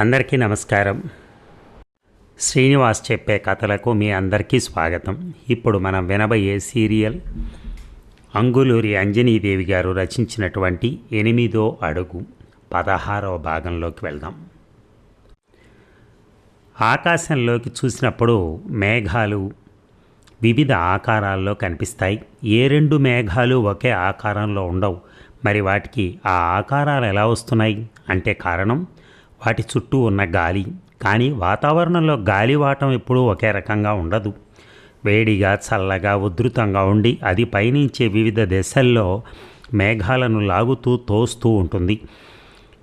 అందరికీ నమస్కారం. శ్రీనివాస్ చెప్పే కథలకు మీ అందరికీ స్వాగతం. ఇప్పుడు మనం వినబోయే సీరియల్ అంగులూరి అంజనీదేవి గారు రచించినటువంటి ఎనిమిదో అడుగు పదహారవ భాగంలోకి వెళ్దాం. ఆకాశంలోకి చూసినప్పుడు మేఘాలు వివిధ ఆకారాల్లో కనిపిస్తాయి. ఏ రెండు మేఘాలు ఒకే ఆకారంలో ఉండవు. మరి వాటికి ఆ ఆకారాలు ఎలా వస్తున్నాయి? అంటే కారణం? వాటి చుట్టూ ఉన్న గాలి. కానీ వాతావరణంలో గాలివాటం ఎప్పుడూ ఒకే రకంగా ఉండదు. వేడిగా చల్లగా ఉధృతంగా ఉండి అది పయనించే వివిధ దశల్లో మేఘాలను లాగుతూ తోస్తూ ఉంటుంది.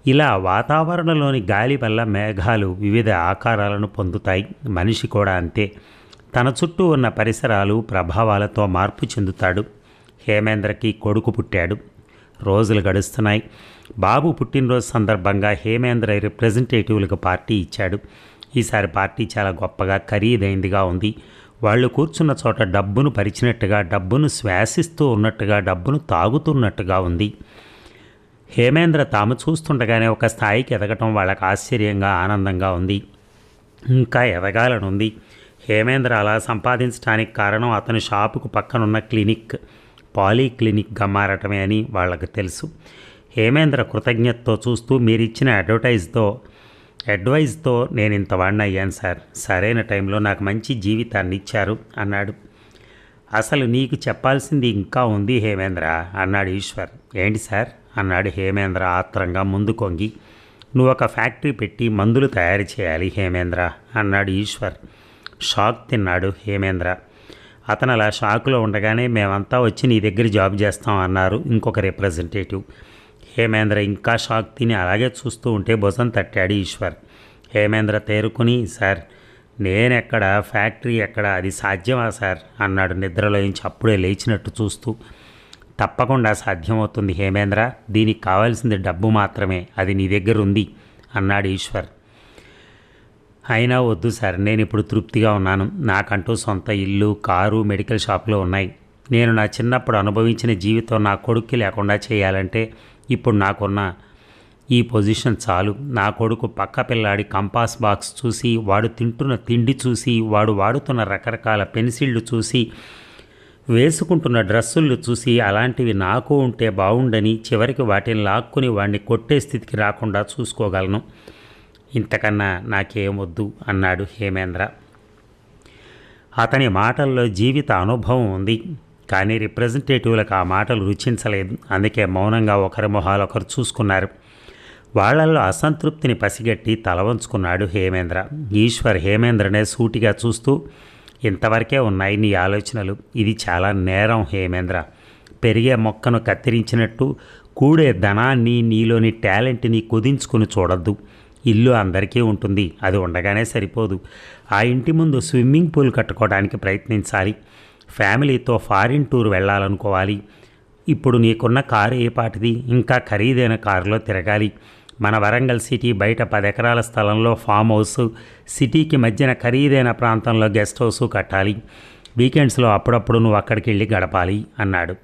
ఇలా వాతావరణంలోని గాలి వల్ల మేఘాలు వివిధ ఆకారాలను పొందుతాయి. మనిషి కూడా అంతే. తన చుట్టూ ఉన్న పరిసరాలు ప్రభావాలతో మార్పు చెందుతాడు. హేమేంద్రకి కొడుకు పుట్టాడు. రోజులు గడుస్తున్నాయి. బాబు పుట్టినరోజు సందర్భంగా హేమేంద్ర రిప్రజెంటేటివ్లకు పార్టీ ఇచ్చాడు. ఈసారి పార్టీ చాలా గొప్పగా ఖరీదైందిగా ఉంది. వాళ్ళు కూర్చున్న చోట డబ్బును పరిచినట్టుగా డబ్బును శ్వాసిస్తూ ఉన్నట్టుగా డబ్బును తాగుతున్నట్టుగా ఉంది. హేమేంద్ర తాము చూస్తుండగానే ఒక స్థాయికి ఎదగటం వాళ్ళకు ఆశ్చర్యంగా ఆనందంగా ఉంది. ఇంకా ఎదగాలనుంది. హేమేంద్ర అలా సంపాదించడానికి కారణం అతని షాపుకు పక్కనున్న క్లినిక్ పాలీ క్లినిక్గా మారటమే అని వాళ్ళకు తెలుసు. హేమేంద్ర కృతజ్ఞతతో చూస్తూ మీరిచ్చిన అడ్వర్టైజ్తో అడ్వైజ్తో నేను ఇంత అయ్యాను సార్. సరైన టైంలో నాకు మంచి జీవితాన్ని ఇచ్చారు అన్నాడు. అసలు నీకు చెప్పాల్సింది ఇంకా ఉంది హేమేంద్ర అన్నాడు ఈశ్వర్. ఏంటి సార్? అన్నాడు హేమేంద్ర ఆత్రంగా ముందు కొంగి నువ్వు ఒక ఫ్యాక్టరీ పెట్టి మందులు తయారు చేయాలి హేమేంద్ర అన్నాడు ఈశ్వర్. షాక్ తిన్నాడు హేమేంద్ర. అతను అలా షాక్లో ఉండగానే మేమంతా వచ్చి నీ దగ్గర జాబ్ చేస్తాం అన్నారు ఇంకొక రిప్రజెంటేటివ్. హేమేంద్ర ఇంకా షాక్ తిని అలాగే చూస్తూ ఉంటే భుజం తట్టాడు ఈశ్వర్. హేమేంద్ర తేరుకుని సార్ నేనెక్కడ? ఫ్యాక్టరీ ఎక్కడ? అది సాధ్యమా సార్? అన్నాడు నిద్రలోంచి అప్పుడే లేచినట్టు చూస్తూ. తప్పకుండా సాధ్యమవుతుంది హేమేంద్ర. దీనికి కావాల్సింది డబ్బు మాత్రమే. అది నీ దగ్గర ఉంది అన్నాడు ఈశ్వర్. అయినా వద్దు సార్. నేను ఇప్పుడు తృప్తిగా ఉన్నాను. నాకంటూ సొంత ఇల్లు కారు మెడికల్ షాపులు ఉన్నాయి. నేను నా చిన్నప్పుడు అనుభవించిన జీవితం నా కొడుక్కి లేకుండా చేయాలంటే ఇప్పుడు నాకున్న ఈ పొజిషన్ చాలు. నా కొడుకు పక్క పిల్లాడి కంపాస్ బాక్స్ చూసి వాడు తింటున్న తిండి చూసి వాడు వాడుతున్న రకరకాల పెన్సిళ్ళు చూసి వేసుకుంటున్న డ్రెస్సులు చూసి అలాంటివి నాకు ఉంటే బాగుండని చివరికి వాటిని లాక్కుని వాడిని కొట్టే స్థితికి రాకుండా చూసుకోగలను. ఇంతకన్నా నాకేమొద్దు అన్నాడు హేమేంద్ర. అతని మాటల్లో జీవిత అనుభవం ఉంది. కానీ రిప్రజెంటేటివ్లకు ఆ మాటలు రుచించలేదు. అందుకే మౌనంగా ఒకరి మొహాలు ఒకరు చూసుకున్నారు. వాళ్ళల్లో అసంతృప్తిని పసిగట్టి తలవంచుకున్నాడు హేమేంద్ర. ఈశ్వర్ హేమేంద్రనే సూటిగా చూస్తూ ఇంతవరకే ఉన్నాయి నీ ఆలోచనలు. ఇది చాలా నేరం హేమేంద్ర. పెరిగే మొక్కను కత్తిరించినట్టు కూడే ధనాన్ని నీలోని టాలెంట్ని కుదించుకుని చూడొద్దు. ఇల్లు అందరికీ ఉంటుంది. అది ఉండగానే సరిపోదు. ఆ ఇంటి ముందు స్విమ్మింగ్ పూల్ కట్టుకోవడానికి ప్రయత్నించాలి. ఫ్యామిలీతో ఫారిన్ టూర్ వెళ్ళాలనుకోవాలి. ఇప్పుడు నీకున్న కారు ఏ పాటిది? ఇంకా ఖరీదైన కారులో తిరగాలి. మన వరంగల్ సిటీ బయట పది ఎకరాల స్థలంలో ఫామ్ హౌస్ సిటీకి మధ్యన ఖరీదైన ప్రాంతంలో గెస్ట్ హౌస్ కట్టాలి. వీకెండ్స్లో అప్పుడప్పుడు నువ్వు అక్కడికి వెళ్ళి గడపాలి అన్నాడు.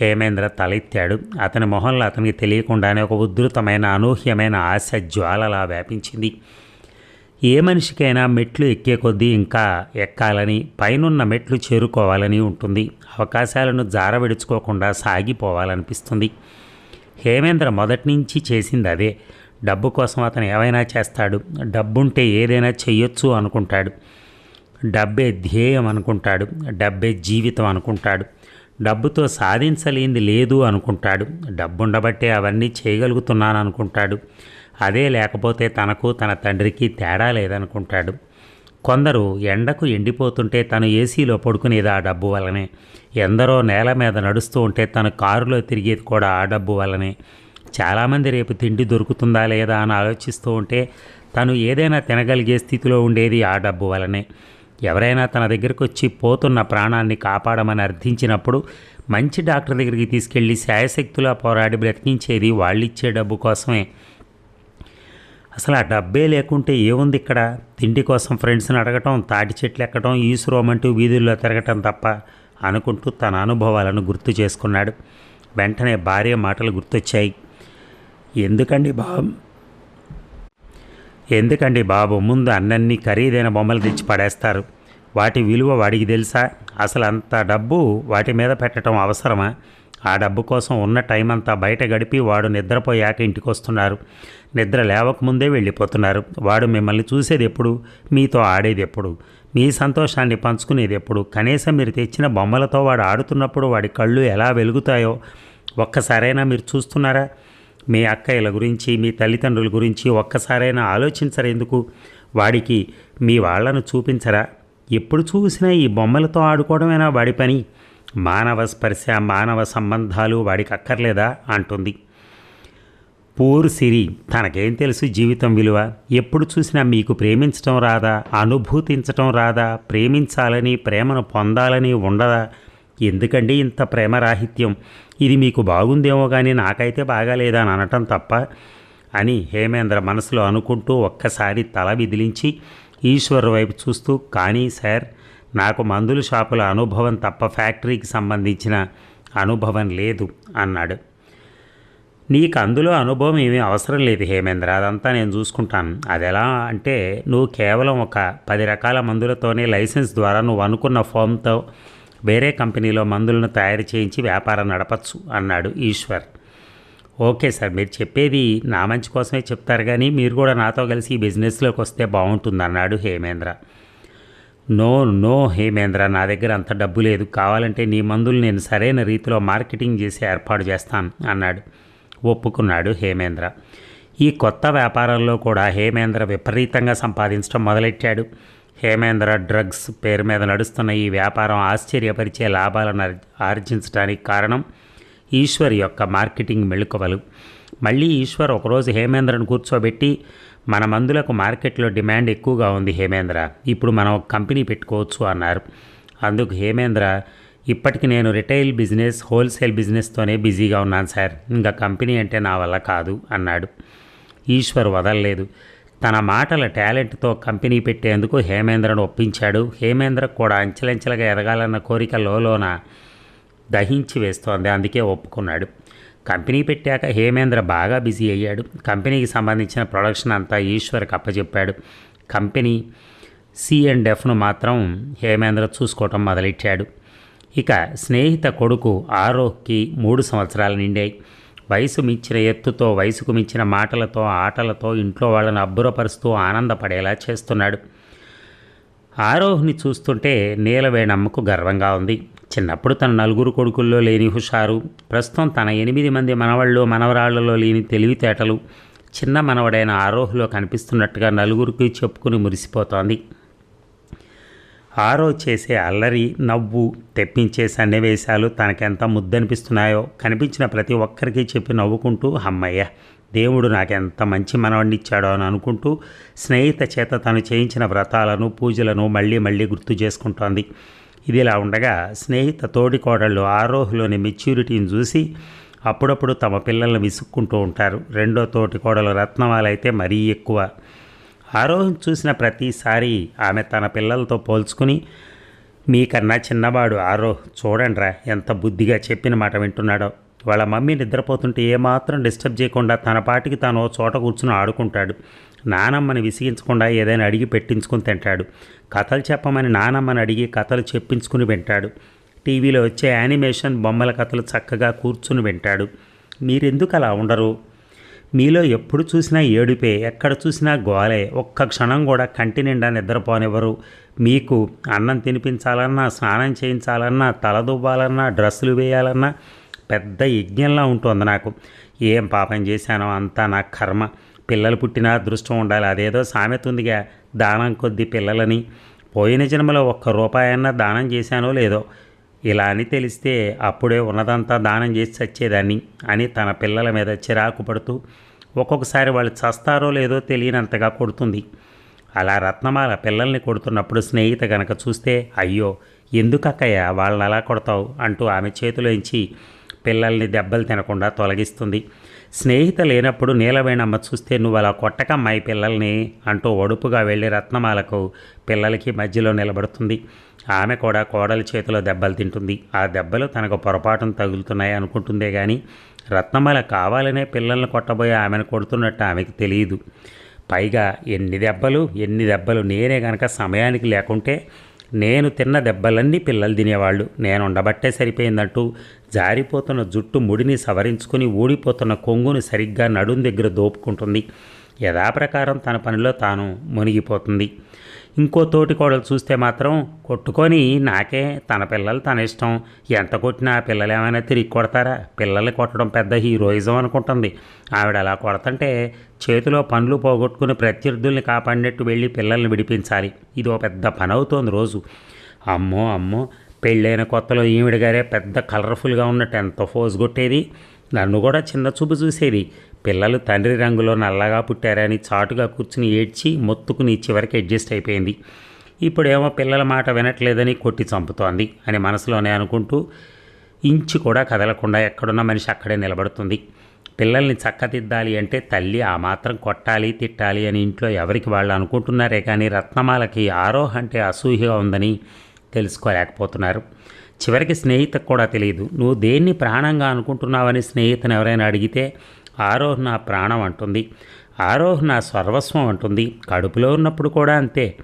హేమేంద్ర తలెత్తాడు. అతని మొహంలో అతనికి తెలియకుండానే ఒక ఉధృతమైన అనూహ్యమైన ఆశ జ్వాలలా వ్యాపించింది. ఏ మనిషికైనా మెట్లు ఎక్కే కొద్దీ ఇంకా ఎక్కాలని పైనున్న మెట్లు చేరుకోవాలని ఉంటుంది. అవకాశాలను జారవిడుచుకోకుండా సాగిపోవాలనిపిస్తుంది. హేమేంద్ర మొదటి నుంచి చేసింది అదే. డబ్బు కోసం అతను ఏమైనా చేస్తాడు. డబ్బుంటే ఏదైనా చెయ్యొచ్చు అనుకుంటాడు. డబ్బే ధ్యేయం అనుకుంటాడు. డబ్బే జీవితం అనుకుంటాడు. డబ్బుతో సాధించలేంది లేదు అనుకుంటాడు. డబ్బుండబట్టే అవన్నీ చేయగలుగుతున్నాను అనుకుంటాడు అదే లేకపోతే తనకు తన తండ్రికి తేడా లేదనుకుంటాడు. కొందరు ఎండకు ఎండిపోతుంటే తను ఏసీలో పడుకునేది ఆ డబ్బు వల్లనే. ఎందరో నేల మీద నడుస్తూ ఉంటే తను కారులో తిరిగేది కూడా ఆ డబ్బు వల్లనే. చాలామంది రేపు తిండి దొరుకుతుందా లేదా అని ఆలోచిస్తూ ఉంటే తను ఏదైనా తినగలిగే స్థితిలో ఉండేది ఆ డబ్బు వల్లనే. ఎవరైనా తన దగ్గరకు వచ్చి పోతున్న ప్రాణాన్ని కాపాడమని అర్థించినప్పుడు మంచి డాక్టర్ దగ్గరికి తీసుకెళ్ళి శాయశక్తులా పోరాడి బ్రతికించేది వాళ్ళిచ్చే డబ్బు కోసమే. అసలు ఆ డబ్బే లేకుంటే ఏముంది ఇక్కడ? తిండి కోసం ఫ్రెండ్స్ని అడగటం తాటి చెట్లు ఎక్కడం ఈసురోమంటూ వీధుల్లో తిరగటం తప్ప అనుకుంటూ తన అనుభవాలను గుర్తు చేసుకున్నాడు. వెంటనే భార్య మాటలు గుర్తొచ్చాయి. ఎందుకండి బాబు? ఎందుకండి బాబు? ముందు అన్నన్ని ఖరీదైన బొమ్మలు తెచ్చి పడేస్తారు. వాటి విలువ వాడికి తెలుసా? అసలు అంత డబ్బు వాటి మీద పెట్టడం అవసరమా? ఆ డబ్బు కోసం ఉన్న టైం అంతా బయట గడిపి వాడు నిద్రపోయాక ఇంటికి వస్తున్నారు నిద్ర లేవకముందే వెళ్ళిపోతున్నారు. వాడు మిమ్మల్ని చూసేది ఎప్పుడు మీతో ఆడేది ఎప్పుడు మీ సంతోషాన్ని పంచుకునేది ఎప్పుడు కనీసం మీరు తెచ్చిన బొమ్మలతో వాడు ఆడుతున్నప్పుడు వాడి కళ్ళు ఎలా వెలుగుతాయో ఒక్కసారైనా మీరు చూస్తున్నారా? మీ అక్కయ్యల గురించి మీ తల్లిదండ్రుల గురించి ఒక్కసారైనా ఆలోచించరేందుకు వాడికి మీ వాళ్ళను చూపించరా? ఎప్పుడు చూసినా ఈ బొమ్మలతో ఆడుకోవడమేనా వాడి పని? మానవ స్పర్శ మానవ సంబంధాలు వాడికి అక్కర్లేదా? అంటుంది. పూర్ సిరి తనకేం తెలుసు జీవితం విలువ? ఎప్పుడు చూసినా మీకు ప్రేమించటం రాదా? అనుభూతించటం రాదా? ప్రేమించాలని ప్రేమను పొందాలని ఉండదా? ఎందుకండి ఇంత ప్రేమరాహిత్యం? ఇది మీకు బాగుందేమో కానీ నాకైతే బాగాలేదా అని అనటం తప్ప? అని హేమేంద్ర మనసులో అనుకుంటూ ఒక్కసారి తల విదిలించి ఈశ్వర్ వైపు చూస్తూ కానీ సార్ నాకు మందుల షాపుల అనుభవం తప్ప ఫ్యాక్టరీకి సంబంధించిన అనుభవం లేదు అన్నాడు. నీకు అందులో అనుభవం ఏమీ అవసరం లేదు హేమేంద్ర అదంతా నేను చూసుకుంటాను. అది ఎలా అంటే నువ్వు కేవలం ఒక పది రకాల మందులతోనే లైసెన్స్ ద్వారా నువ్వు అనుకున్న ఫామ్తో వేరే కంపెనీలో మందులను తయారు చేయించి వ్యాపారం నడపచ్చు అన్నాడు ఈశ్వర్. ఓకే సార్ మీరు చెప్పేది నా మంచి కోసమే చెప్తారు కానీ మీరు కూడా నాతో కలిసి ఈ బిజినెస్లోకి వస్తే బాగుంటుంది అన్నాడు హేమేంద్ర. నో నో హేమేంద్ర నా దగ్గర అంత డబ్బు లేదు. కావాలంటే నీ మందులు నేను సరైన రీతిలో మార్కెటింగ్ చేసి ఏర్పాటు చేస్తాను అన్నాడు. ఒప్పుకున్నాడు హేమేంద్ర ఈ కొత్త వ్యాపారంలో కూడా హేమేంద్ర విపరీతంగా సంపాదించడం మొదలెట్టాడు. హేమేంద్ర డ్రగ్స్ పేరు మీద నడుస్తున్న ఈ వ్యాపారం ఆశ్చర్యపరిచే లాభాలను ఆర్జించడానికి కారణం ఈశ్వర్ యొక్క మార్కెటింగ్ మెళుకవలు. మళ్ళీ ఈశ్వర్ ఒకరోజు హేమేంద్రను కూర్చోబెట్టి మన మందులకు మార్కెట్లో డిమాండ్ ఎక్కువగా ఉంది హేమేంద్ర. ఇప్పుడు మనం కంపెనీ పెట్టుకోవచ్చు అన్నారు. అందుకు హేమేంద్ర ఇప్పటికి నేను రిటైల్ బిజినెస్ హోల్సేల్ బిజినెస్తోనే బిజీగా ఉన్నాను సార్. ఇంకా కంపెనీ అంటే నా వల్ల కాదు అన్నాడు. ఈశ్వర్ వదలలేదు. తన మాటల టాలెంట్తో కంపెనీ పెట్టేందుకు హేమేంద్రను ఒప్పించాడు. హేమేంద్ర కూడా అంచెలంచెలుగా ఎదగాలన్న కోరిక లోన దహించి వేస్తోంది. అందుకే ఒప్పుకున్నాడు. కంపెనీ పెట్టాక హేమేంద్ర బాగా బిజీ అయ్యాడు. కంపెనీకి సంబంధించిన ప్రొడక్షన్ అంతా ఈశ్వర్కి అప్పచెప్పాడు కంపెనీ సి అండ్ ఎఫ్ను మాత్రం హేమేంద్ర చూసుకోవటం మొదలెట్టాడు. ఇక స్నేహిత కొడుకు ఆరోగ్కి మూడు సంవత్సరాలు నిండాయి. వయసు మించిన ఎత్తుతో వయసుకు మించిన మాటలతో ఆటలతో ఇంట్లో వాళ్ళను అబ్బురపరుస్తూ ఆనందపడేలా చేస్తున్నాడు. ఆరోహ్ని చూస్తుంటే నీలవేణమ్మకు గర్వంగా ఉంది. చిన్నప్పుడు తన నలుగురు కొడుకుల్లో లేని హుషారు ప్రస్తుతం తన ఎనిమిది మంది మనవళ్ళు మనవరాళ్ళలో లేని తెలివితేటలు చిన్న మనవడైన ఆరోహ్లో కనిపిస్తున్నట్టుగా నలుగురికి చెప్పుకుని మురిసిపోతోంది. ఆరో చేసే అల్లరి నవ్వు తెప్పించే సన్నివేశాలు తనకెంత ముద్దనిపిస్తున్నాయో కనిపించిన ప్రతి ఒక్కరికి చెప్పి నవ్వుకుంటూ అమ్మయ్య దేవుడు నాకెంత మంచి మనవడినిచ్చాడో అని అనుకుంటూ స్నేహిత చేత తను చేయించిన వ్రతాలను పూజలను మళ్ళీ మళ్ళీ గుర్తు చేసుకుంటోంది. ఇదిలా ఉండగా స్నేహిత తోడికోడళ్ళు ఆరోహులోని మెచ్యూరిటీని చూసి అప్పుడప్పుడు తమ పిల్లల్ని విసుక్కుంటూ ఉంటారు. రెండో తోటి కోడలు రత్నమాలైతే మరీ ఎక్కువ. ఆరోహం చూసిన ప్రతిసారి ఆమె తన పిల్లలతో పోల్చుకుని మీకన్నా చిన్నవాడు ఆరోహ్ చూడండిరా ఎంత బుద్ధిగా చెప్పిన మాట వింటున్నాడో. వాళ్ళ మమ్మీ నిద్రపోతుంటే ఏమాత్రం డిస్టర్బ్ చేయకుండా తన పాటికి తాను చోట కూర్చుని ఆడుకుంటాడు. నానమ్మని విసిగించకుండా ఏదైనా అడిగి పెట్టించుకుని తింటాడు. కథలు చెప్పమని నానమ్మని అడిగి కథలు చెప్పించుకుని వింటాడు. టీవీలో వచ్చే యానిమేషన్ బొమ్మల కథలు చక్కగా కూర్చుని వింటాడు. మీరెందుకు అలా ఉండరు? మీలో ఎప్పుడు చూసినా ఏడుపే ఎక్కడ చూసినా గోలే. ఒక్క క్షణం కూడా కంటి నిండా నిద్రపోనివ్వరు. మీకు అన్నం తినిపించాలన్నా స్నానం చేయించాలన్నా తలదువ్వాలన్నా డ్రెస్సులు వేయాలన్నా పెద్ద యజ్ఞంలా ఉంటుంది నాకు. ఏం పాపం చేశానో అంతా నా కర్మ. పిల్లలు పుట్టినా అదృష్టం ఉండాలి. అదేదో సామెత ఉందిగా దానం కొద్ది పిల్లలని. పోయిన జన్మలో ఒక్క రూపాయన్నా దానం చేశానో లేదో? ఇలా అని తెలిస్తే అప్పుడే ఉన్నదంతా దానం చేసి చచ్చేదాన్ని అని తన పిల్లల మీద చిరాకు పడుతూ ఒక్కొక్కసారి వాళ్ళు చస్తారో లేదో తెలియనంతగా కొడుతుంది. అలా రత్నమాల పిల్లల్ని కొడుతున్నప్పుడు స్నేహిత గనక చూస్తే అయ్యో ఎందుకక్కయ్య వాళ్ళని అలా కొడతావు? అంటూ ఆమె చేతిలోంచి పిల్లల్ని దెబ్బలు తినకుండా తొలగిస్తుంది. స్నేహిత లేనప్పుడు నీలవేణమ్మ చూస్తే నువ్వు అలా కొట్టకమ్మాయి పిల్లల్ని అంటూ ఒడుపుగా వెళ్ళి రత్నమాలకు పిల్లలకి మధ్యలో నిలబడుతుంది. ఆమె కూడా కోడలి చేతిలో దెబ్బలు తింటుంది. ఆ దెబ్బలు తనకు పొరపాటును తగులుతున్నాయి అనుకుంటుందే కానీ రత్నమాల కావాలనే పిల్లల్ని కొట్టబోయే ఆమెను కొడుతున్నట్టు ఆమెకు తెలియదు. పైగా ఎన్ని దెబ్బలు ఎన్ని దెబ్బలు నేనే కనుక సమయానికి లేకుంటే నేను తిన్న దెబ్బలన్నీ పిల్లలు తినేవాళ్ళు. నేను ఉండబట్టే సరిపోయిందంటూ జారిపోతున్న జుట్టు ముడిని సవరించుకుని ఊడిపోతున్న కొంగును సరిగ్గా నడుం దగ్గర దోపుకుంటుంది. యథాప్రకారం తన పనిలో తాను మునిగిపోతుంది. ఇంకో తోటి కోడలు చూస్తే మాత్రం కొట్టుకొని నాకే తన పిల్లలు తన ఇష్టం. ఎంత కొట్టినా పిల్లలు ఏమైనా తిరిగి కొడతారా? పిల్లల్ని కొట్టడం పెద్ద హీరోయిజం అనుకుంటుంది. ఆవిడ అలా కొడతంటే చేతిలో పనులు పోగొట్టుకుని ప్రత్యర్థుల్ని కాపాడినట్టు వెళ్ళి పిల్లల్ని విడిపించాలి. ఇది ఒక పెద్ద పని అవుతోంది రోజు. అమ్మో అమ్మో పెళ్ళైన కొత్తలో ఈవిడ గారే పెద్ద కలర్ఫుల్గా ఉన్నట్టు ఎంత ఫోజ్ కొట్టేది? నన్ను కూడా చిన్న చూపు చూసేది. పిల్లలు తండ్రి రంగులో నల్లగా పుట్టారని చాటుగా కూర్చుని ఏడ్చి మొత్తుకుని చివరికి అడ్జస్ట్ అయిపోయింది. ఇప్పుడేమో పిల్లల మాట వినట్లేదని కొట్టి చంపుతోంది అని మనసులోనే అనుకుంటూ ఇంచు కూడా కదలకుండా ఎక్కడున్న మనిషి అక్కడే నిలబడుతుంది. పిల్లల్ని చక్కదిద్దాలి అంటే తల్లి ఆ మాత్రం కొట్టాలి తిట్టాలి అని ఇంట్లో ఎవరికి వాళ్ళు అనుకుంటున్నారే కానీ రత్నమాలకి ఆరోహ అంటే అసూయగా ఉందని తెలుసుకోలేకపోతున్నారు. చివరికి స్నేహితకు కూడా తెలియదు. నువ్వు దేన్ని ప్రాణంగా అనుకుంటున్నావని స్నేహితుని ఎవరైనా అడిగితే ఆరోహణ ప్రాణం అంటుంది. ఆరోహణ సర్వస్వం అంటుంది. కడుపులో ఉన్నప్పుడు కూడా అంతే.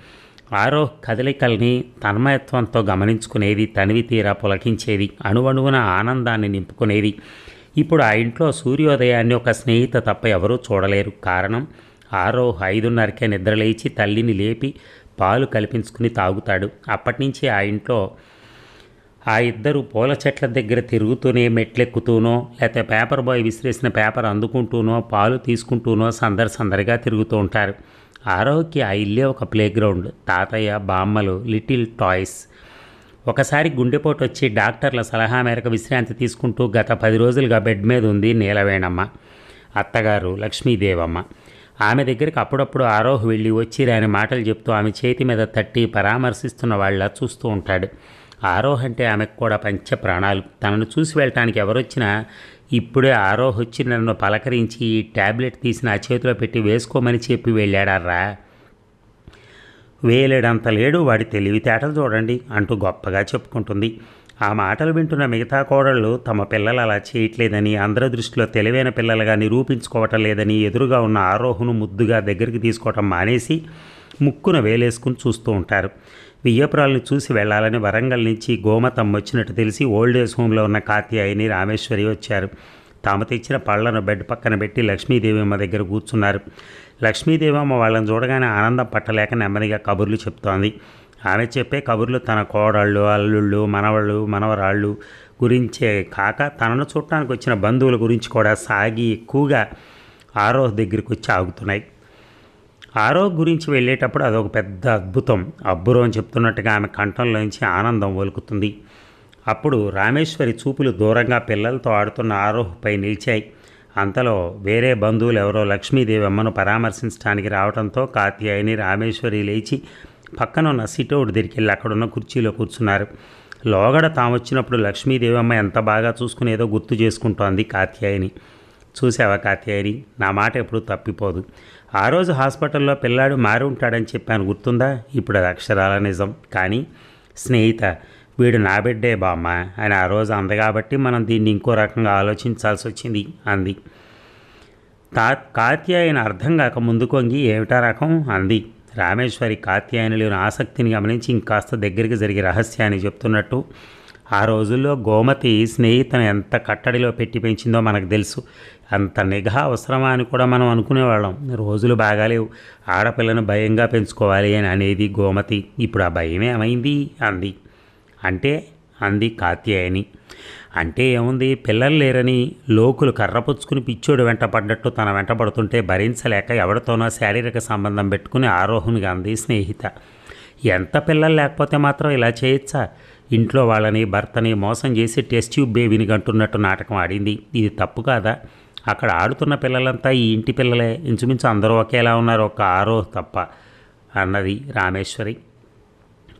ఆరోహ్ కదలికల్ని తన్మయత్వంతో గమనించుకునేది తనివి తీరా పులకించేది అణువణువున ఆనందాన్ని నింపుకునేది. ఇప్పుడు ఆ ఇంట్లో సూర్యోదయాన్ని ఒక స్నేహిత తప్ప ఎవరూ చూడలేరు. కారణం ఆరోహ్ ఐదున్నరకే నిద్రలేచి తల్లిని లేపి పాలు కల్పించుకుని తాగుతాడు. అప్పటి నుంచి ఆ ఇంట్లో ఆ ఇద్దరు పూల చెట్ల దగ్గర తిరుగుతూనే మెట్లెక్కుతూనో లేకపోతే పేపర్ బాయ్ విసిరేసిన పేపర్ అందుకుంటూనో పాలు తీసుకుంటూనో సందరి సందరిగా తిరుగుతూ ఉంటారు. ఆరోగ్య ఆ ఇల్లే ఒక ప్లేగ్రౌండ్. తాతయ్య బామ్మలు లిటిల్ టాయ్స్. ఒకసారి గుండెపోటు వచ్చి డాక్టర్ల సలహా మేరకు విశ్రాంతి తీసుకుంటూ గత పది రోజులుగా బెడ్ మీద ఉంది నీలవేణమ్మ. అత్తగారు లక్ష్మీదేవమ్మ. ఆమె దగ్గరికి అప్పుడప్పుడు ఆరోహ్ వెళ్ళి వచ్చి రాని మాటలు చెప్తూ ఆమె చేతి మీద తట్టి పరామర్శిస్తున్న వాళ్ళ చూస్తూ ఉంటాడు. ఆరోహ్ అంటే ఆమెకు కూడా పంచ ప్రాణాలు. తనను చూసి వెళ్ళటానికి ఎవరొచ్చినా ఇప్పుడే ఆరోహ్ వచ్చి నన్ను పలకరించి ఈ ట్యాబ్లెట్ తీసి నా చేతిలో పెట్టి వేసుకోమని చెప్పి వెళ్ళాడారా? వేలేడంత లేడు వాడి తెలివితేటలు చూడండి అంటూ గొప్పగా చెప్పుకుంటుంది. ఆ మాటలు వింటున్న మిగతా కోడళ్ళు తమ పిల్లలు అలా చేయట్లేదని అందరి దృష్టిలో తెలివైన పిల్లలుగా నిరూపించుకోవటం లేదని ఎదురుగా ఉన్న ఆరోహును ముద్దుగా దగ్గరికి తీసుకోవటం మానేసి ముక్కున వేలేసుకుని చూస్తూ ఉంటారు. వియ్యపురాలను చూసి వెళ్ళాలని వరంగల్ నుంచి గోమతమ్మ వచ్చినట్టు తెలిసి ఓల్డ్ ఏజ్ హోమ్లో ఉన్న కాత్యాయని రామేశ్వరి వచ్చారు. తాము తెచ్చిన పళ్ళను బెడ్ పక్కన పెట్టి లక్ష్మీదేవమ్మ దగ్గర కూర్చున్నారు. లక్ష్మీదేవమ్మ వాళ్ళని చూడగానే ఆనందం పట్టలేక నెమ్మదిగా కబుర్లు చెప్తోంది. ఆమె చెప్పే కబుర్లు తన కోడళ్ళు అల్లుళ్ళు మనవళ్ళు మనవరాళ్ళు గురించే కాక తనను చూడటానికి వచ్చిన బంధువుల గురించి కూడా సాగి ఎక్కువగా ఆరోహ్ దగ్గరికి వచ్చి ఆగుతున్నాయి. ఆరో గురించి వెళ్ళేటప్పుడు అదొక పెద్ద అద్భుతం. అబ్బురం అని చెప్తున్నట్టుగా ఆమె కంఠంలోంచి ఆనందం ఒలుకుతుంది అప్పుడు రామేశ్వరి చూపులు దూరంగా పిల్లలతో ఆడుతున్న ఆరోహపై నిలిచాయి. అంతలో వేరే బంధువులు ఎవరో లక్ష్మీదేవి అమ్మను పరామర్శించడానికి రావడంతో కాత్యాయని రామేశ్వరి లేచి పక్కనున్న సిటౌట్ దగ్గరికి వెళ్ళి అక్కడున్న కుర్చీలో కూర్చున్నారు. లోగడ తామొచ్చినప్పుడు లక్ష్మీదేవి అమ్మ ఎంత బాగా చూసుకునేదో గుర్తు చేసుకుంటోంది కాత్యాయని. చూసావా కాత్యాయని? నా మాట ఎప్పుడు తప్పిపోదు. ఆ రోజు హాస్పిటల్లో పిల్లాడు మారి ఉంటాడని చెప్పాను గుర్తుందా? ఇప్పుడు అది అక్షరాల నిజం. కానీ స్నేహిత వీడు నా బిడ్డే బామ్మ. అని ఆ రోజు అందగాబట్టి మనం దీన్ని ఇంకో రకంగా ఆలోచించాల్సి వచ్చింది అంది. కా కాత్యాయన అర్థం కాక ముందుకొంగి ఏమిటా రకం? అంది. రామేశ్వరి కాత్యాయనులోని ఆసక్తిని గమనించి ఇంకాస్త దగ్గరికి జరిగే రహస్యాన్ని చెప్తున్నట్టు ఆ రోజుల్లో గోమతి స్నేహితను ఎంత కట్టడిలో పెట్టి పెంచిందో మనకు తెలుసు. అంత నిఘా అవసరమా అని కూడా మనం అనుకునేవాళ్ళం. రోజులు బాగాలేవు. ఆడపిల్లను భయంగా పెంచుకోవాలి అని అనేది గోమతి. ఇప్పుడు ఆ భయం ఏమైంది? అంది. అంటే అంది కాత్యాయని. అంటే ఏముంది? పిల్లలు లేరని లోకులు కర్రపుచ్చుకుని పిచ్చోడు వెంట పడ్డట్టు తన వెంట పడుతుంటే భరించలేక ఎవరితోనో శారీరక సంబంధం పెట్టుకుని ఆరోహణగా అంది స్నేహిత. ఎంత పిల్లలు లేకపోతే మాత్రం ఇలా చేయొచ్చా? ఇంట్లో వాళ్ళని భర్తని మోసం చేసి టెస్ట్ ట్యూబ్ బేబీని గంటున్నట్టు నాటకం ఆడింది. ఇది తప్పు కాదా? అక్కడ ఆడుతున్న పిల్లలంతా ఈ ఇంటి పిల్లలే. ఇంచుమించు అందరూ ఒకేలా ఉన్నారు. ఒక ఆరో తప్ప అన్నది రామేశ్వరి.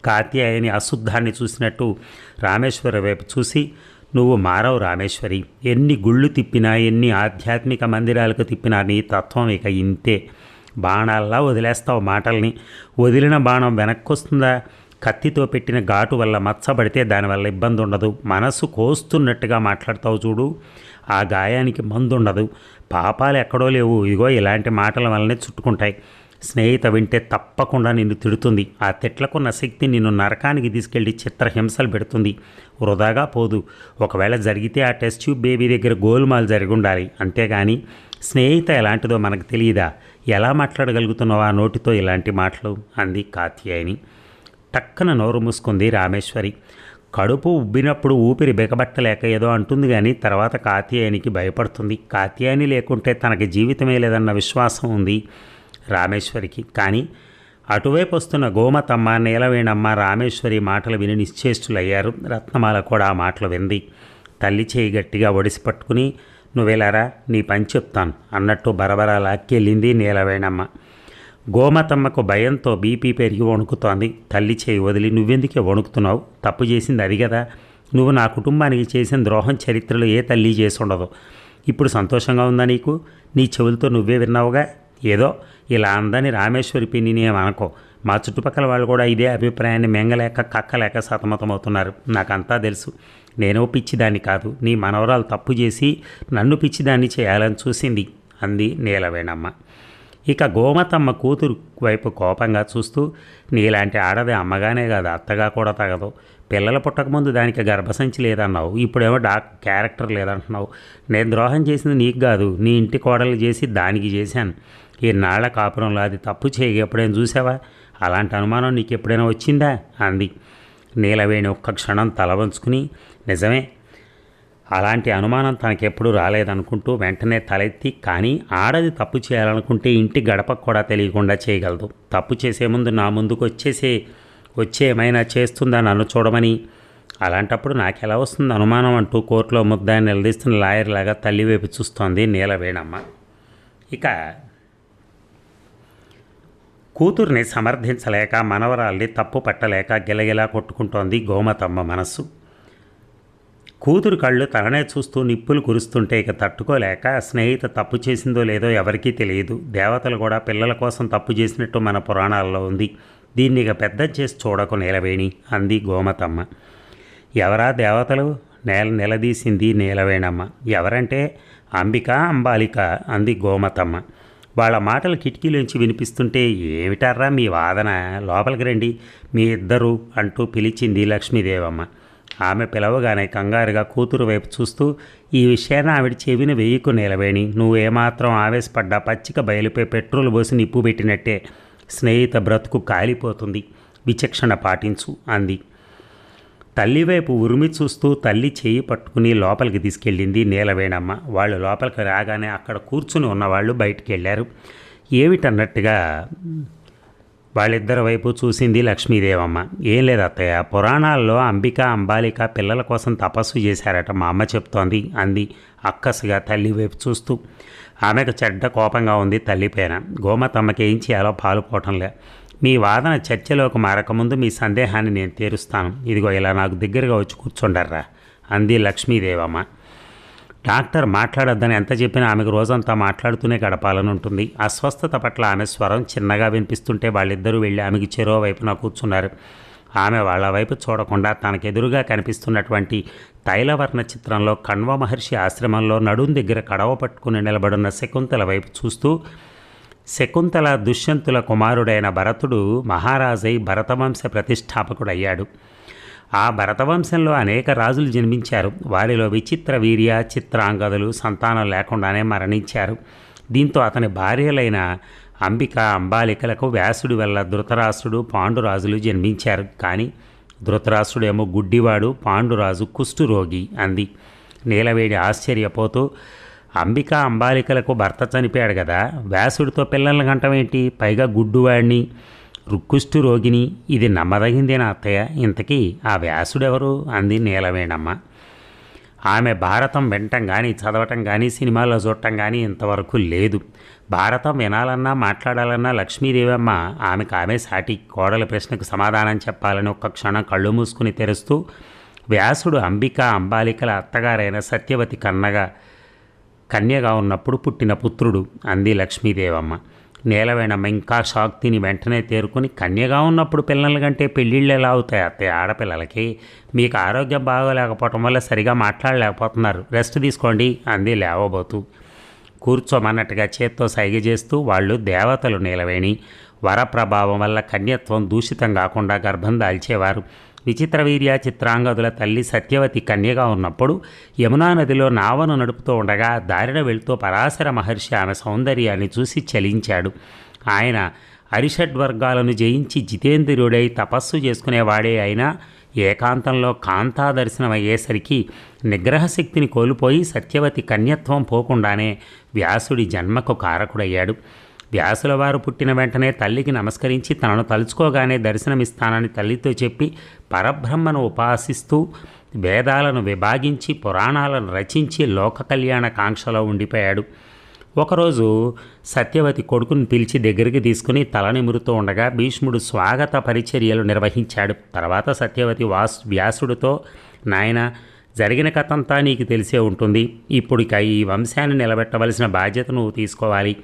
కాత్యాయని అశుద్ధాన్ని చూసినట్టు రామేశ్వరి వైపు చూసి నువ్వు మారవు రామేశ్వరి. ఎన్ని గుళ్ళు తిప్పినా ఎన్ని ఆధ్యాత్మిక మందిరాలకు తిప్పినా నీ తత్వం ఇక ఇంతే. బాణాల్లా వదిలేస్తావు మాటల్ని. వదిలిన బాణం వెనక్కి వస్తుందా కత్తితో పెట్టిన ఘాటు వల్ల మచ్చబడితే దానివల్ల ఇబ్బంది ఉండదు మనసు కోస్తున్నట్టుగా మాట్లాడతావు చూడు. ఆ గాయానికి మందు ఉండదు పాపాలు ఎక్కడో లేవు. ఇగో ఇలాంటి మాటల వల్లనే చుట్టుకుంటాయి. స్నేహిత వింటే తప్పకుండా నిన్ను తిడుతుంది. ఆ తిట్లకున్న శక్తి నిన్ను నరకానికి తీసుకెళ్ళి చిత్రహింసలు పెడుతుంది. వృధాగా పోదు. ఒకవేళ జరిగితే ఆ టెస్ట్ ట్యూబ్ బేబీ దగ్గర గోల్మాల్ జరిగి ఉండాలి అంతేగాని స్నేహిత ఎలాంటిదో మనకు తెలియదా? ఎలా మాట్లాడగలుగుతున్నావు ఆ నోటితో ఇలాంటి మాటలు? అంది కాత్యాయని. టక్కన నోరు మూసుకుంది రామేశ్వరి. కడుపు ఉబ్బినప్పుడు ఊపిరి బిగబట్టలేక ఏదో అంటుంది కానీ తర్వాత కాత్యాయనికి భయపడుతుంది. కాత్యాయని లేకుంటే తనకి జీవితమే లేదన్న విశ్వాసం ఉంది రామేశ్వరికి. కానీ అటువైపు వస్తున్న గోమతమ్మ నీలవేణమ్మ రామేశ్వరి మాటలు విని నిశ్చేష్టులయ్యారు. రత్నమాల కూడా ఆ మాటలు వింది. తల్లి చేయి గట్టిగా ఒడిసి పట్టుకుని నువ్వెలారా? నీ పని చెప్తాను అన్నట్టు బరబరా లాక్కెళ్ళింది నీలవేణమ్మ. గోమతమ్మకు భయంతో బీపీ పెరిగి వణుకుతోంది. తల్లి చేయి వదిలి నువ్వెందుకే వణుకుతున్నావు? తప్పు చేసింది అది కదా నువ్వు నా కుటుంబానికి చేసిన ద్రోహం చరిత్రలో ఏ తల్లి చేసి ఉండదు ఇప్పుడు సంతోషంగా ఉందా నీకు? నీ చెవులతో నువ్వే విన్నావుగా? ఏదో ఇలా అందని రామేశ్వరి నేను అనుకో. మా చుట్టుపక్కల వాళ్ళు కూడా ఇదే అభిప్రాయాన్ని మెంగలేక కక్కలేక సతమతమవుతున్నారు. నాకంతా తెలుసు. నేనో పిచ్చిదాన్ని కాదు. నీ మనవరాలు తప్పు చేసి నన్ను పిచ్చిదాన్ని చేయాలని చూసింది అంది నీలవేణమ్మ. ఇక గోమతమ్మ కూతురు వైపు కోపంగా చూస్తూ నీలాంటి ఆడది అమ్మగానే కాదు అత్తగా కూడా తగదు. పిల్లలు పుట్టకముందు దానికి గర్భసంచి లేదన్నావు. ఇప్పుడేమో డాక్ క్యారెక్టర్ లేదంటున్నావు. నేను ద్రోహం చేసింది నీకు కాదు నీ ఇంటి కోడలు చేసి దానికి చేశాను. ఈ నాళ్ళ కాపురంలో అది తప్పు చేయి ఎప్పుడైనా చూసావా? అలాంటి అనుమానం నీకు ఎప్పుడైనా వచ్చిందా? అంది. నీలవేణి ఒక్క క్షణం తల వంచుకుని నిజమే అలాంటి అనుమానం తనకెప్పుడు రాలేదనుకుంటూ వెంటనే తలెత్తి కానీ ఆడది తప్పు చేయాలనుకుంటే ఇంటి గడపకు కూడా తెలియకుండా చేయగలదు. తప్పు చేసే ముందు నా ముందుకు వచ్చేసే వచ్చే ఏమైనా చేస్తుందా నన్ను చూడమని? అలాంటప్పుడు నాకెలా వస్తుంది అనుమానం అంటూ కోర్టులో ముద్దాన్ని నిలదీస్తున్న లాయర్ లాగా తల్లి వైపు చూస్తోంది నీలవేణమ్మ ఇక కూతుర్ని సమర్థించలేక మనవరాల్ని తప్పు పట్టలేక గిలగిలా కొట్టుకుంటోంది గోమతమ్మ మనస్సు. కూతురు కళ్ళు తననే చూస్తూ నిప్పులు కురుస్తుంటే ఇక తట్టుకోలేక స్నేహిత తప్పు చేసిందో లేదో ఎవరికీ తెలియదు. దేవతలు కూడా పిల్లల కోసం తప్పు చేసినట్టు మన పురాణాల్లో ఉంది. దీన్ని ఇక పెద్ద చేసి చూడకు నీలవేణి అంది గోమతమ్మ. ఎవరా దేవతలు? నేల నిలదీసింది నీలవేణమ్మ. ఎవరంటే? అంబిక అంబాలిక అంది గోమతమ్మ. వాళ్ళ మాటలు కిటికీలోంచి వినిపిస్తుంటే ఏమిటారా మీ వాదన? లోపలికి రండి. మీ ఇద్దరు అంటూ పిలిచింది లక్ష్మీదేవమ్మ. ఆమె పిలవగానే కంగారుగా కూతురు వైపు చూస్తూ ఈ విషయాన్ని ఆవిడ చెవిని వేయకు నిలవేణి. నువ్వేమాత్రం ఆవేశపడ్డా పచ్చిక బయలుపై పెట్రోల్ పోసి నిప్పు పెట్టినట్టే. స్నేహిత బ్రతుకు కాలిపోతుంది. విచక్షణ పాటించు అంది. తల్లి వైపు ఉరిమి చూస్తూ తల్లి చేయి పట్టుకుని లోపలికి తీసుకెళ్ళింది నీలవేణమ్మ. వాళ్ళు లోపలికి రాగానే అక్కడ కూర్చుని ఉన్నవాళ్ళు బయటికి వెళ్ళారు ఏమిటన్నట్టుగా వాళ్ళిద్దరి వైపు చూసింది లక్ష్మీదేవమ్మ. ఏం లేదు అత్తయ్య పురాణాల్లో అంబిక అంబాలిక పిల్లల కోసం తపస్సు చేశారట మా అమ్మ చెప్తోంది అంది అక్కసుగా తల్లి వైపు చూస్తూ. ఆమెకు చెడ్డ కోపంగా ఉంది తల్లిపైన గోమతమ్మకి ఏం చేయాలో పాలుపోవటంలే మీ వాదన చర్చలోకి మారకముందు మీ సందేహాన్ని నేను తీరుస్తాను. ఇదిగో ఇలా నాకు దగ్గరగా వచ్చి కూర్చుండర్రా అంది లక్ష్మీదేవమ్మ. డాక్టర్ మాట్లాడొద్దని ఎంత చెప్పినా ఆమెకు రోజంతా మాట్లాడుతూనే గడపాలని ఉంటుంది. అస్వస్థత పట్ల ఆమె స్వరం చిన్నగా వినిపిస్తుంటే వాళ్ళిద్దరూ వెళ్ళి ఆమెకి చెరో వైపున కూర్చున్నారు. ఆమె వాళ్ళ వైపు చూడకుండా తనకెదురుగా కనిపిస్తున్నటువంటి తైలవర్ణ చిత్రంలో కణ్వ మహర్షి ఆశ్రమంలో నడుం దగ్గర కడవ పట్టుకుని నిలబడున్న శకుంతల వైపు చూస్తూ శకుంతల దుష్యంతుల కుమారుడైన భరతుడు మహారాజై భరతవంశ ప్రతిష్టాపకుడయ్యాడు. ఆ భరతవంశంలో అనేక రాజులు జన్మించారు. వారిలో విచిత్ర వీర్య చిత్రాంగదులు సంతానం లేకుండానే మరణించారు. దీంతో అతని భార్యలైన అంబిక అంబాలికలకు వ్యాసుడి వల్ల ధృతరాష్ట్రుడు పాండురాజులు జన్మించారు. కానీ ధృతరాష్ట్రుడేమో గుడ్డివాడు పాండురాజు కుష్ఠురోగి అంది. నీలవేడి ఆశ్చర్యపోతూ అంబిక అంబాలికలకు భర్త చనిపోయాడు కదా వ్యాసుడితో పిల్లల గంటమేంటి? పైగా గుడ్డువాడిని. రుక్కుష్టు రోగిని ఇది నమ్మదగిందేనా అత్తయ్య? ఇంతకీ ఆ వ్యాసుడెవరు? అంది నీలవేణమ్మ. ఆమె భారతం వినటం కానీ చదవటం కానీ సినిమాల్లో చూడటం కానీ ఇంతవరకు లేదు. భారతం వినాలన్నా మాట్లాడాలన్నా లక్ష్మీదేవమ్మ ఆమెకు ఆమె సాటి కోడల ప్రశ్నకు సమాధానం చెప్పాలని ఒక్క క్షణం కళ్ళు మూసుకుని తెరుస్తూ వ్యాసుడు అంబిక అంబాలికల అత్తగారైన సత్యవతి కన్నగా కన్యగా ఉన్నప్పుడు పుట్టిన పుత్రుడు అంది లక్ష్మీదేవమ్మ. నీలవేణమ్మ ఇంకా షాక్ తిని వెంటనే తేరుకొని కన్యగా ఉన్నప్పుడు పిల్లల కంటే పెళ్ళిళ్ళు ఎలా అవుతాయి అత్తయ్య? ఆడపిల్లలకి మీకు ఆరోగ్యం బాగోలేకపోవటం వల్ల సరిగా మాట్లాడలేకపోతున్నారు. రెస్ట్ తీసుకోండి అంది లేవబోతూ. కూర్చోమన్నట్టుగా చేత్తో సైగ చేస్తూ వాళ్ళు దేవతలు నీలవేణి. వరప్రభావం వల్ల కన్యత్వం దూషితం కాకుండా గర్భం దాల్చేవారు. విచిత్ర వీర్య చిత్రాంగదుల తల్లి సత్యవతి కన్యగా ఉన్నప్పుడు యమునా నదిలో నావను నడుపుతూ ఉండగా దారిన వెళ్తూ పరాశర మహర్షి ఆమె సౌందర్యాన్ని చూసి చలించాడు. ఆయన అరిషడ్వర్గాలను జయించి జితేంద్రియుడై తపస్సు చేసుకునేవాడే అయినా ఏకాంతంలో కాంతా దర్శనం అయ్యేసరికి నిగ్రహశక్తిని కోల్పోయి సత్యవతి కన్యత్వం పోకుండానే వ్యాసుడి జన్మకు కారకుడయ్యాడు. వ్యాసుల వారు పుట్టిన వెంటనే తల్లికి నమస్కరించి తనను తలుచుకోగానే దర్శనమిస్తానని తల్లితో చెప్పి పరబ్రహ్మను ఉపాసిస్తూ వేదాలను విభాగించి పురాణాలను రచించి లోక కళ్యాణ కాంక్షలో ఉండిపోయాడు. ఒకరోజు సత్యవతి కొడుకుని పిలిచి దగ్గరికి తీసుకుని తల నిమురుతూ ఉండగా భీష్ముడు స్వాగత పరిచర్యలు నిర్వహించాడు. తర్వాత సత్యవతి వాస్ వ్యాసుడితో నాయన జరిగిన కథంతా నీకు తెలిసే ఉంటుంది. ఇప్పుడు ఈ వంశాన్ని నిలబెట్టవలసిన బాధ్యత నువ్వు తీసుకోవాలి.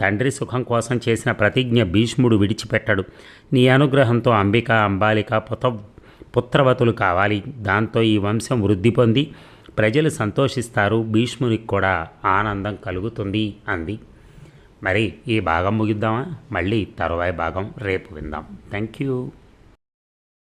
తండ్రి సుఖం కోసం చేసిన ప్రతిజ్ఞ భీష్ముడు విడిచిపెట్టడు. నీ అనుగ్రహంతో అంబిక అంబాలిక పుత పుత్రవతులు కావాలి. దాంతో ఈ వంశం వృద్ధి పొంది ప్రజలు సంతోషిస్తారు. భీష్మునికి కూడా ఆనందం కలుగుతుంది అంది. మరి ఈ భాగం ముగిద్దామా? మళ్ళీ తరువాయి భాగం రేపు విందాం. Thank you